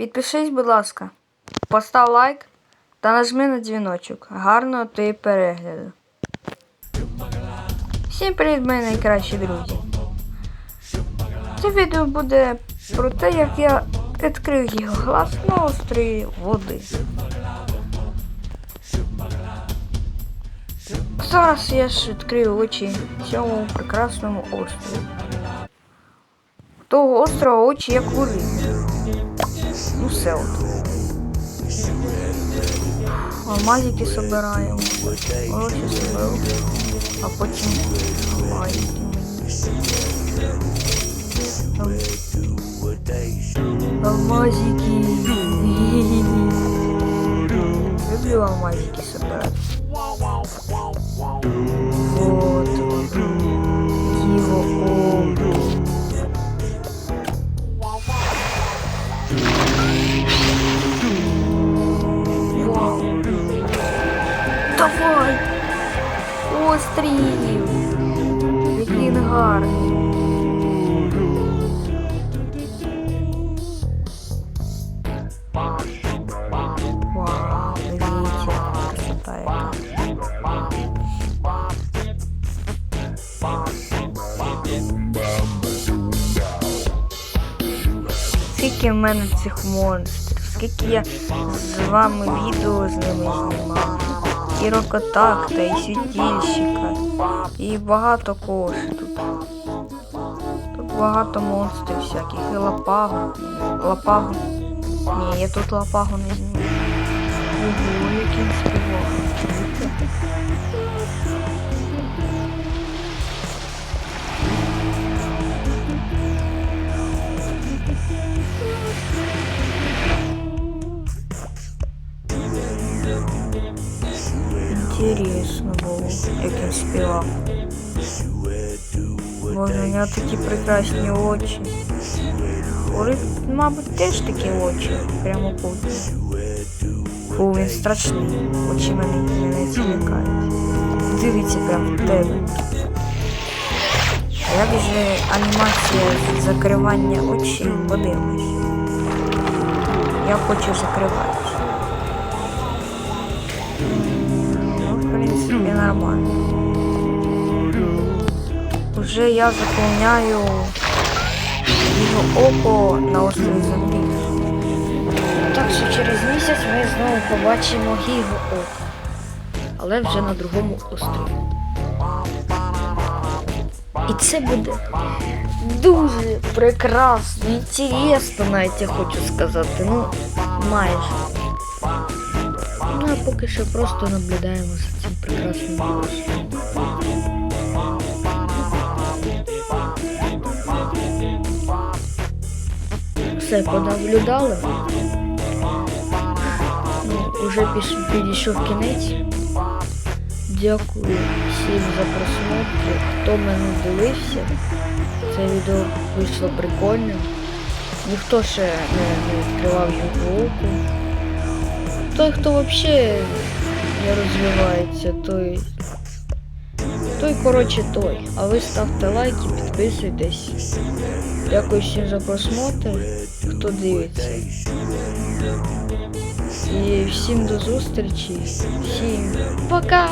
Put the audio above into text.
Підпишись, будь ласка, постав лайк та нажми на дзвіночок. Гарного тобі перегляду. Всім привіт, мої найкращі друзі. Це відео буде про те, як я відкрив його глаз на острові води. Зараз я ж відкрию очі цьому прекрасному острову. Того острова очі як води. Ну все от. Алмазики собираємо. Гроші соберу. А потім алмазики. Алмазики. Люблю алмазики собирать. Давай! Острів! Який він гарний. Скільки в мене цих монстрів, скільки я з вами відео з ними знімав. І рокотакта, і світільщика, і багато кого тут. Тут багато монстрів всяких, і лапагу. Лапагу. Ні, я тут лапагу не знімаю. Ого, який співав. Інтересно було, як він співав. Боже, у нього такі прекрасні очі. У риб, мабуть, теж такі очі, прямокутні. Фу, він страшний. Очі мене, мене цілікають. Дивиться прямо в тебе. А як же анімація з закривання очей? Подивимось. Я хочу закривати. В нормально. Уже я заповняю його око на острові землі. Так що через місяць ми знову побачимо його око. Але вже на другому острові. І це буде дуже прекрасно, інтересно, навіть я хочу сказати. Ну, майже. Поки що просто наблюдаємо за цим прекрасним островом. Все понаблюдали. Ну, уже підійшов кінець. Дякую всім за просмотр. Хто мене дивився. Це відео вийшло прикольно. Ніхто ще не, відкривав його око. Той, хто взагалі не розвивається, той. Той, коротше, той. А ви ставте лайки, підписуйтесь. Дякую всім за просмотр, хто дивиться. І всім до зустрічі. Всім пока!